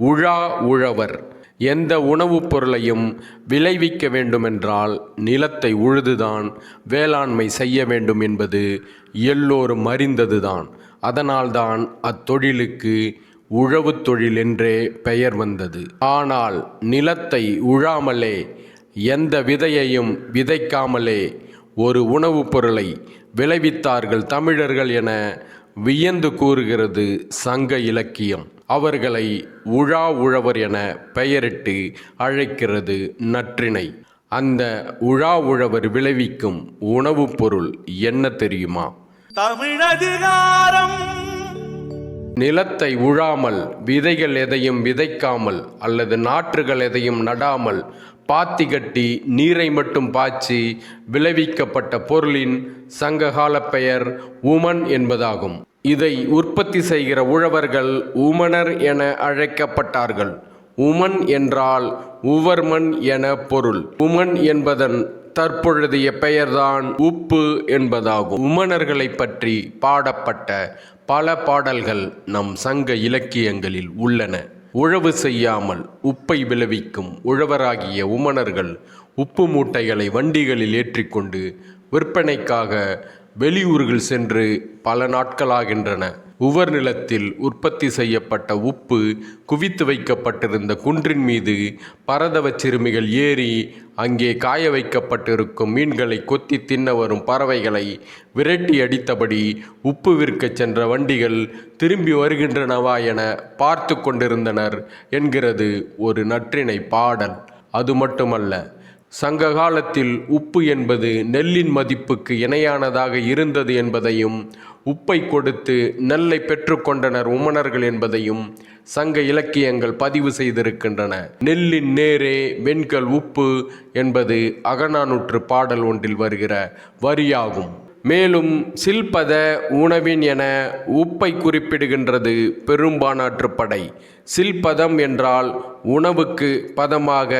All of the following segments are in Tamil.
உழா உழவர். எந்த உணவுப் பொருளையும் விளைவிக்க வேண்டுமென்றால் நிலத்தை உழுதுதான் வேளாண்மை செய்ய வேண்டும் என்பது எல்லோரும் அறிந்ததுதான். அதனால்தான் அத்தொழிலுக்கு உழவுத் தொழில் என்றே பெயர் வந்தது. ஆனால் நிலத்தை உழாமலே எந்த விதையையும் விதைக்காமலே ஒரு உணவுப் பொருளை விளைவித்தார்கள் தமிழர்கள் என வியந்து கூறுகிறது சங்க இலக்கியம். அவர்களை உழா உழவர் என பெயரிட்டு அழைக்கிறது நற்றிணை. அந்த உழா உழவர் விளைவிக்கும் உணவுப் பொருள் என்ன தெரியுமா? தமிழதிகாரம். நிலத்தை உழாமல் விதைகள் எதையும் விதைக்காமல் அல்லது நாற்றுகள் எதையும் நடாமல் பாத்தி கட்டி நீரை மட்டும் பாய்ச்சி விளைவிக்கப்பட்ட பொருளின் சங்ககால பெயர் உமன் என்பதாகும். இதை உற்பத்தி செய்கிற உழவர்கள் உமணர் என அழைக்கப்பட்டார்கள். உமன் என்றால் உவர்மன் என பொருள். உமன் என்பதன் தற்பொழுதைய பெயர்தான் உப்பு என்பதாகும். உமனர்களை பற்றி பாடப்பட்ட பல பாடல்கள் நம் சங்க இலக்கியங்களில் உள்ளன. உழவு செய்யாமல் உப்பை விளைவிக்கும் உழவராகிய உமணர்கள் உப்பு மூட்டைகளை வண்டிகளில் ஏற்றிக்கொண்டு விற்பனைக்காக வெளியூர்கள் சென்று பல நாட்களாகின்றன. உவர் நிலத்தில் உற்பத்தி செய்யப்பட்ட உப்பு குவித்து வைக்கப்பட்டிருந்த குன்றின் மீது பரதவ சிறுமிகள் ஏறி அங்கே காய வைக்கப்பட்டிருக்கும் மீன்களை கொத்தி தின்ன வரும் பறவைகளை விரட்டி அடித்தபடி உப்பு விற்கச் சென்ற வண்டிகள் திரும்பி வருகின்றனவா என பார்த்து கொண்டிருந்தனர் என்கிறது ஒரு நற்றிணை பாடல். அது மட்டுமல்ல சங்க காலத்தில் உப்பு என்பது நெல்லின் மதிப்புக்கு இணையானதாக இருந்தது என்பதையும் உப்பை கொடுத்து நெல்லை பெற்றுக்கொண்டனர் உமணர்கள் என்பதையும் சங்க இலக்கியங்கள் பதிவு செய்திருக்கின்றன. நெல்லின் நேரே வெண்கல் உப்பு என்பது அகநானூற்று பாடல் ஒன்றில் வருகிற வரியாகும். மேலும் சில்பத உணவின் என உப்பை குறிப்பிடுகின்றது பெரும்பானாற்றுப்படை. சில்பதம் என்றால் உணவுக்கு பதமாக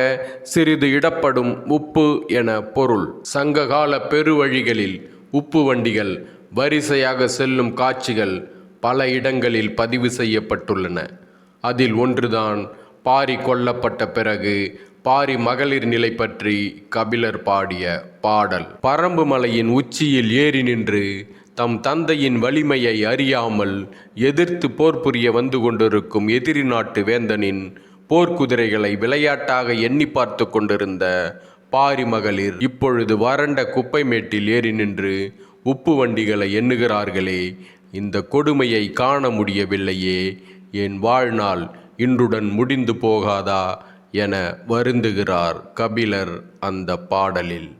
சிறிது இடப்படும் உப்பு என பொருள். சங்ககால பெருவழிகளில் உப்பு வண்டிகள் வரிசையாக செல்லும் காட்சிகள் பல இடங்களில் பதிவு செய்யப்பட்டுள்ளன. அதில் ஒன்றுதான் பாரி கொல்லப்பட்ட பிறகு பாரி மகளிர் நிலை பற்றி கபிலர் பாடிய பாடல். பரம்பு மலையின் உச்சியில் ஏறி நின்று தம் தந்தையின் வலிமையை அறியாமல் எதிர்த்து போர் புரிய வந்து கொண்டிருக்கும் எதிரி நாட்டு வேந்தனின் போர்க்குதிரைகளை விளையாட்டாக எண்ணி பார்த்து கொண்டிருந்த பாரி மகளிர் இப்பொழுது வறண்ட குப்பை மேட்டில் ஏறி நின்று உப்பு வண்டிகளை எண்ணுகிறார்களே இந்த கொடுமையை காண முடியவில்லையே என் வாழ்நாள் இன்றுடன் முடிந்து போகாதா என வருந்துகிறார் கபிலர் அந்த பாடலில்.